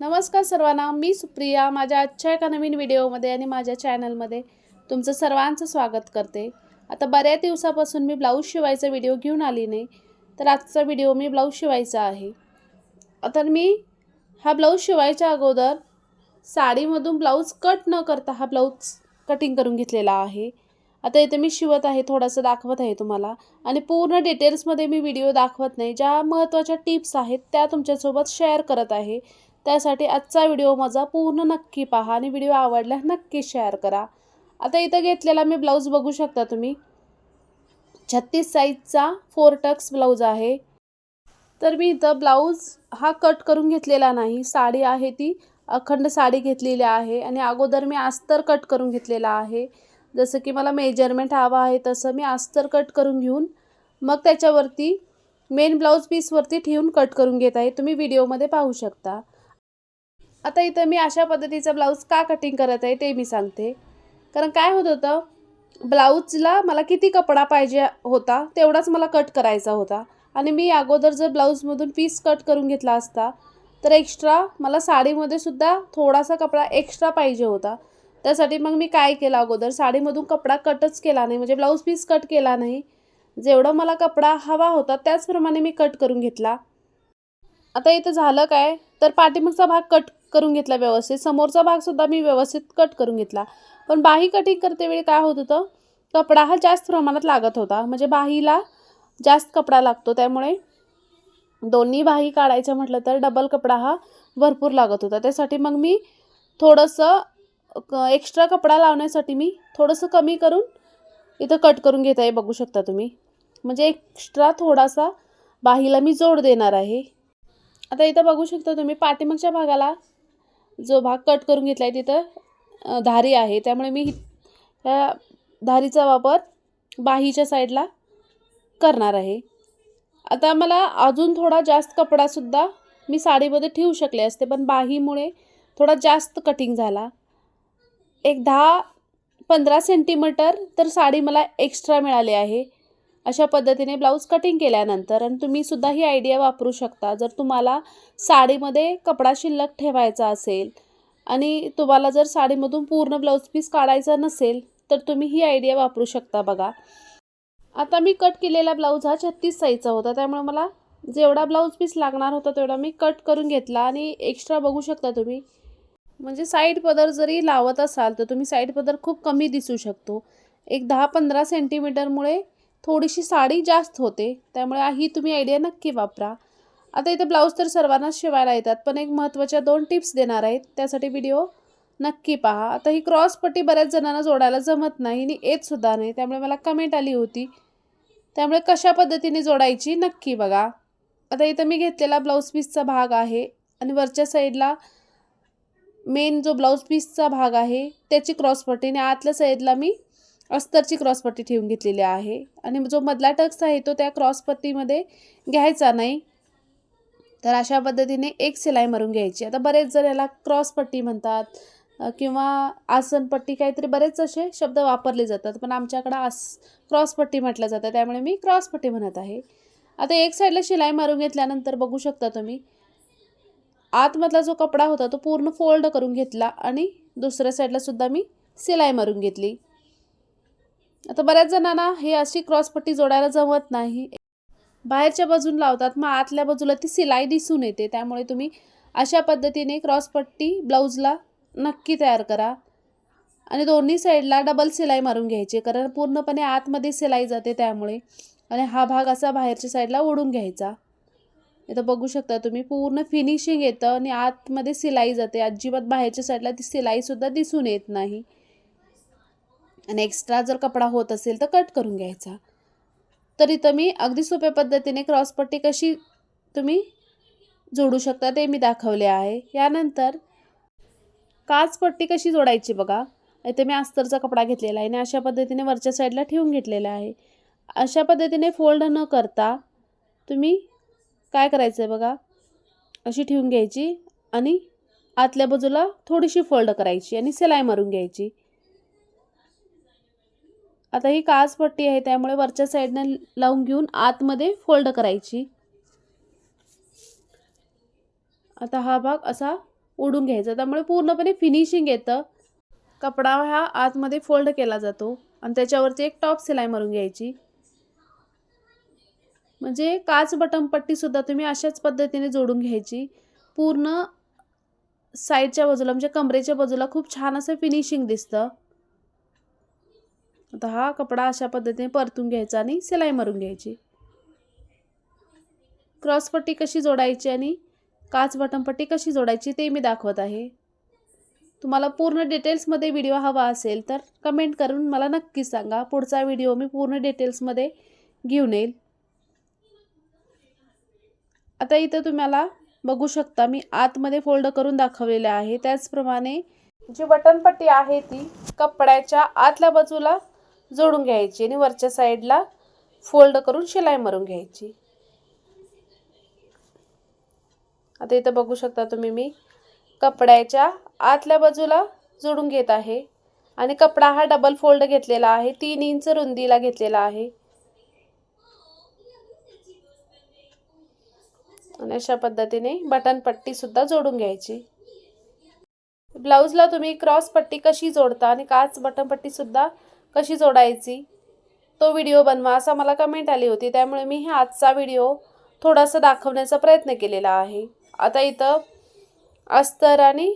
नमस्कार सर्वांना मी सुप्रिया माझ्या आजच्या एका नवीन व्हिडिओमध्ये आणि माझ्या चॅनलमध्ये तुमचं सर्वांचं स्वागत करते. आता बऱ्याच दिवसापासून मी ब्लाऊज शिवायचा व्हिडिओ घेऊन आली नाही तर आजचा व्हिडिओ मी ब्लाऊज शिवायचा आहे. आता मी हा ब्लाऊज शिवायच्या अगोदर साडीमधून ब्लाऊज कट न करता हा ब्लाऊज कटिंग करून घेतलेला आहे. आता इथे मी शिवत आहे थोडंसं दाखवत आहे तुम्हाला. आणि पूर्ण डिटेल्समध्ये मी व्हिडिओ दाखवत नाही. ज्या महत्त्वाच्या टिप्स आहेत त्या तुमच्यासोबत शेअर करत आहे. त्यासाठी आजचा व्हिडिओ माझा पूर्ण नक्की पहा आणि व्हिडिओ आवडला नक्की शेअर करा. आता इथं घेतलेला मी ब्लाऊज बघू शकता तुम्ही. छत्तीस साईजचा फोर टक्स ब्लाऊज आहे. तर मी इथं ब्लाऊज हा कट करून घेतलेला नाही. साडी आहे ती अखंड साडी घेतलेली आहे आणि अगोदर मी अस्तर कट करून घेतलेला आहे. जसं की मला मेजरमेंट हवं आहे तसं मी अस्तर कट करून घेऊन मग त्याच्यावरती मेन ब्लाऊज पीसवरती ठेवून कट करून घेत आहे. तुम्ही व्हिडिओमध्ये पाहू शकता. आता इथं मी अशा पद्धतीचा ब्लाऊज का कटिंग करत आहे ते मी सांगते. कारण काय होत होतं ब्लाऊजला मला किती कपडा पाहिजे होता तेवढाच मला कट करायचा होता. आणि मी अगोदर जर ब्लाऊजमधून पीस कट करून घेतला असता तर एक्स्ट्रा मला साडीमध्ये सुद्धा थोडासा कपडा एक्स्ट्रा पाहिजे होता. त्यासाठी मग मी काय केलं अगोदर साडीमधून कपडा कटच केला नाही म्हणजे ब्लाऊज पीस कट केला नाही. जेवढं मला कपडा हवा होता त्याचप्रमाणे मी कट करून घेतला. आता इथं झालं काय तर पाठीमागचा भाग कट करून घेतला व्यवस्थित. समोरचा भागसुद्धा मी व्यवस्थित कट करून घेतला. पण बाही कटिंग करते वेळी काय होत होतं? कपडा हा जास्त प्रमाणात लागत होता. म्हणजे बाहीला जास्त कपडा लागतो. त्यामुळे दोन्ही बाही काढायचं म्हटलं तर डबल कपडा हा भरपूर लागत होता. त्यासाठी मग मी थोडंसं एक्स्ट्रा कपडा लावण्यासाठी मी थोडंसं कमी करून इथं कट करून घेत आहे. बघू शकता तुम्ही. म्हणजे एक्स्ट्रा थोडासा बाहीला मी जोड देणार आहे. आता इथं बघू शकता तुम्ही पाठीमागच्या भागाला जो भाग कट करून घेतला आहे तिथं धारी आहे. त्यामुळे मी ह्या धारीचा वापर बाहीच्या साईडला करणार आहे. आता मला अजून थोडा जास्त कपडासुद्धा मी साडीमध्ये ठेवू शकले असते पण बाहीमुळे थोडा जास्त कटिंग झाला. एक दहा पंधरा सेंटीमीटर तर साडी मला एक्स्ट्रा मिळाली आहे. अशा पद्धतीने ब्लाऊज कटिंग केल्यानंतर आणि तुम्हीसुद्धा ही आयडिया वापरू शकता. जर तुम्हाला साडीमध्ये कपडा शिल्लक ठेवायचा असेल आणि तुम्हाला जर साडीमधून पूर्ण ब्लाऊज पीस काढायचा नसेल तर तुम्ही ही आयडिया वापरू शकता बघा. आता मी कट केलेला ब्लाऊज हा छत्तीस साईजचा होता. त्यामुळे मला जेवढा ब्लाऊज पीस लागणार होता तेवढा मी कट करून घेतला आणि एक्स्ट्रा बघू शकता तुम्ही. म्हणजे साईड पदर जरी लावत असाल तर तुम्ही साईड पदर खूप कमी दिसू शकतो. एक दहा पंधरा सेंटीमीटरमुळे थोडीशी साडी जास्त होते. त्यामुळे ही तुम्ही आयडिया नक्की वापरा. आता इथे ब्लाऊज तर सर्वांनाच शिवायला येतात पण एक महत्त्वाच्या दोन टिप्स देणार आहेत. त्यासाठी व्हिडिओ नक्की पहा. आता ही क्रॉस पट्टी बऱ्याच जणांना जोडायला जमत नाही आणि येतसुद्धा नाही. त्यामुळे मला कमेंट आली होती. त्यामुळे कशा पद्धतीने जोडायची नक्की बघा. आता इथं मी घेतलेला ब्लाऊज पीसचा भाग आहे आणि वरच्या साईडला मेन जो ब्लाऊज पीसचा भाग आहे त्याची क्रॉसपट्टी आणि आतल्या साईडला मी अस्तरची क्रॉसपट्टी ठेवून घेतलेली आहे. आणि जो मधला टक्स आहे तो त्या क्रॉसपट्टीमध्ये घ्यायचा नाही. तर अशा पद्धतीने एक सिलाई मारून घ्यायची. आता बरेच जण याला क्रॉसपट्टी म्हणतात. किंवा आसनपट्टी काहीतरी बरेच असे शब्द वापरले जातात. पण आमच्याकडं आस क्रॉसपट्टी म्हटलं जातं. त्यामुळे मी क्रॉसपट्टी म्हणत आहे. आता एक साईडला शिलाई मारून घेतल्यानंतर बघू शकता तुम्ही. आतमधला जो कपडा होता तो पूर्ण फोल्ड करून घेतला आणि दुसऱ्या साईडला सुद्धा मी सिलाई मारून घेतली. आता बऱ्याच जणांना हे अशी क्रॉसपट्टी जोडायला जमत नाही. बाहेरच्या बाजून लावतात मग आतल्या बाजूला ती सिलाई दिसून येते. त्यामुळे तुम्ही अशा पद्धतीने क्रॉसपट्टी ब्लाऊजला नक्की तयार करा. आणि दोन्ही साईडला डबल सिलाई मारून घ्यायची कारण पूर्णपणे आतमध्ये सिलाई जाते त्यामुळे. आणि हा भाग असा बाहेरच्या साईडला ओढून घ्यायचा. इथं बघू शकता तुम्ही पूर्ण फिनिशिंग येतं आणि आतमध्ये सिलाई जाते. अजिबात बाहेरच्या साईडला ती सिलाईसुद्धा दिसून येत नाही. आणि एक्स्ट्रा जर कपडा होत असेल तर कट करून घ्यायचा. तर इथं मी अगदी सोप्या पद्धतीने क्रॉसपट्टी कशी तुम्ही जोडू शकता ते मी दाखवले आहे. यानंतर काचपट्टी कशी जोडायची बघा. इथे मी अस्तरचा कपडा घेतलेला आहे आणि अशा पद्धतीने वरच्या साईडला ठेवून घेतलेला आहे. अशा पद्धतीने फोल्ड न करता तुम्ही काय करायचं आहे बघा. अशी ठेवून घ्यायची आणि आतल्या बाजूला थोडीशी फोल्ड करायची आणि सिलाई मारून घ्यायची. आता ही काच पट्टी आहे त्यामुळे वरच्या साईडनं लावून घेऊन आतमध्ये फोल्ड करायची. आता हा भाग असा ओढून घ्यायचा त्यामुळे पूर्णपणे फिनिशिंग येतं. कपडा हा आतमध्ये फोल्ड केला जातो आणि त्याच्यावरती एक टॉप सिलाई मारून घ्यायची. म्हणजे काच बटन पट्टीसुद्धा तुम्ही अशाच पद्धतीने जोडून घ्यायची. पूर्ण साईडच्या बाजूला म्हणजे कमरेच्या बाजूला खूप छान असं फिनिशिंग दिसतं. आता हा कपडा अशा पद्धतीने परतून घ्यायचा आणि सिलाई मारून घ्यायची. क्रॉसपट्टी कशी जोडायची आणि काच बटनपट्टी कशी जोडायची ते मी दाखवत आहे. तुम्हाला पूर्ण डिटेल्समध्ये व्हिडिओ हवा असेल तर कमेंट करून मला नक्की सांगा. पुढचा व्हिडिओ मी पूर्ण डिटेल्समध्ये घेऊन येईल. आता इथं तुम्हाला बघू शकता मी आतमध्ये फोल्ड करून दाखवलेले आहे. त्याचप्रमाणे जी बटनपट्टी आहे ती कपड्याच्या आतल्या बाजूला जोडून घ्यायची आणि वरच्या साईडला फोल्ड करून शिलाई मारून घ्यायची. आता इथं बघू शकता तुम्ही मी कपड्याच्या आतल्या बाजूला जोडून घेत आहे. आणि कपडा हा डबल फोल्ड घेतलेला आहे तीन इंच रुंदीला घेतलेला आहे. आणि अशा पद्धतीने बटन पट्टी सुद्धा जोडून घ्यायची. ब्लाऊजला तुम्ही क्रॉस पट्टी कशी जोडता आणि काच बटन पट्टी सुद्धा कशी जोडायची? तो व्हिडिओ बनवा असा मला कमेंट आली होती. त्यामुळे मी हा आजचा व्हिडिओ थोडासा दाखवण्याचा प्रयत्न केलेला आहे. आता इथं अस्तर आणि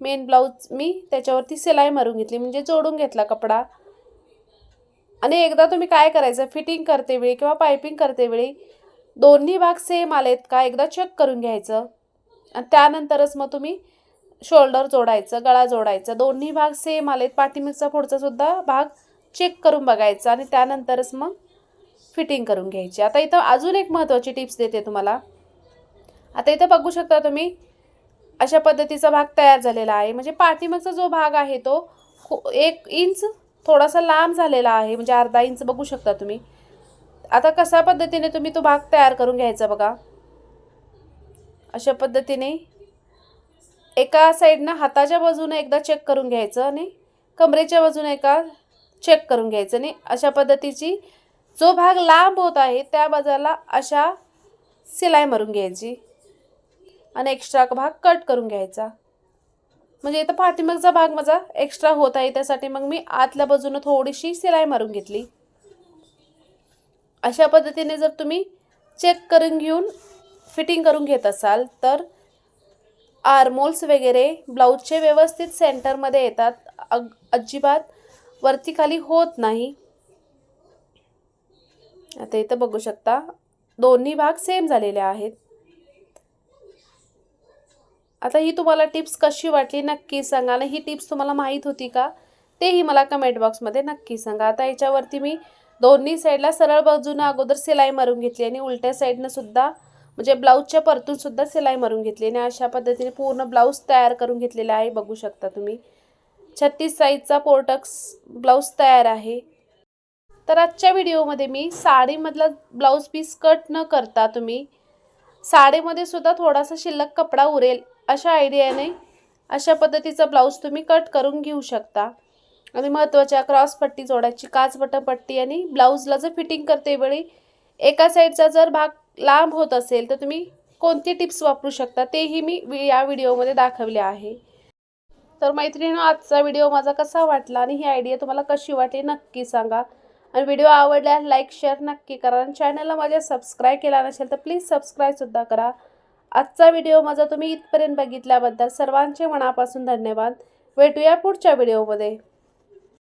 मेन ब्लाऊज मी त्याच्यावरती सिलाई मारून घेतली. म्हणजे जोडून घेतला कपडा. आणि एकदा तुम्ही काय करायचं? फिटिंग करते वेळी किंवा पायपिंग करते वेळी दोन्ही भाग सेम आलेत का? एकदा चेक करून घ्यायचं. आणि त्यानंतरच मग तुम्ही शोल्डर जोडायचं गळा जोडायचं दोन्ही भाग सेम आलेत. पाठीमागचा पुढचा सुद्धा भाग चेक करून बघायचा आणि त्यानंतरच मग फिटिंग करून घ्यायची. आता इथं अजून एक महत्त्वाची टिप्स देते तुम्हाला. आता इथं बघू शकता तुम्ही अशा पद्धतीचा भाग तयार झालेला आहे. म्हणजे पाठीमागचा जो भाग आहे तो एक इंच थोडासा लांब झालेला आहे. म्हणजे अर्धा इंच बघू शकता तुम्ही. आता कशा पद्धतीने तुम्ही तो भाग तयार करून घ्यायचा बघा. अशा पद्धतीने एका साईडनं हाताच्या बाजूनं एकदा चेक करून घ्यायचं आणि कमरेच्या बाजूनं एका चेक करून घ्यायचं आणि अशा पद्धतीची जो भाग लांब होत आहे त्या बाजूला अशा सिलाई मारून घ्यायची आणि एक्स्ट्रा भाग कट करून घ्यायचा. म्हणजे इथं पाठीमागचा भाग माझा एक्स्ट्रा होत आहे त्यासाठी मग मी आतल्या बाजूनं थोडीशी सिलाई मारून घेतली. अशा पद्धतीने जर तुम्ही चेक करून घेऊन फिटिंग करून घेत असाल तर आर्मोल्स वगैरे ब्लाऊजचे व्यवस्थित सेंटरमध्ये येतात. अग अजिबात वरती खाली होत नाही. आता इथं बघू शकता. दोन्ही भाग सेम झालेले आहेत. आता ही तुम्हाला टिप्स कशी वाटली नक्की सांगा. आणि ही टिप्स तुम्हाला माहीत होती का? तेही मला कमेंट बॉक्समध्ये नक्की सांगा. आता याच्यावरती मी दोन्ही साईडला सरळ बाजूनं अगोदर सिलाई मारून घेतली आणि उलट्या साईडनं सुद्धा म्हणजे ब्लाऊजच्या परतून सुद्धा सिलाई मारून घेतली आणि अशा पद्धतीने पूर्ण ब्लाऊज तयार करून घेतलेला आहे बघू शकता तुम्ही. छत्तीस साईजचा पोर्टक्स ब्लाऊज तयार आहे. तर आजच्या व्हिडिओमध्ये मी साडीमधला ब्लाऊज पीस कट न करता तुम्ही साडीमध्ये सुद्धा थोडासा शिल्लक कपडा उरेल अशा आयडियाने अशा पद्धतीचा ब्लाऊज तुम्ही कट करून घेऊ शकता. आणि महत्त्वाच्या क्रॉस पट्टी जोडायची काच बटन पट्टी आणि ब्लाऊजला जर फिटिंग करते वेळी एका साईडचा जर भाग लांब होत असेल तर तुम्ही कोणती टिप्स वापरू शकता? तेही मी वि- या व्हिडिओमध्ये दाखवले आहे. तर मैत्रिणींनो आजचा व्हिडिओ माझा कसा वाटला आणि ही आयडिया तुम्हाला कशी वाटली नक्की सांगा. आणि व्हिडिओ आवडल्यास लाईक शेअर नक्की करा आणि चॅनलला माझ्या सबस्क्राईब केला नसेल तर प्लीज सबस्क्राईबसुद्धा करा. आजचा व्हिडिओ माझा तुम्ही इथपर्यंत बघितल्याबद्दल सर्वांचे मनापासून धन्यवाद. भेटूया पुढच्या व्हिडिओमध्ये.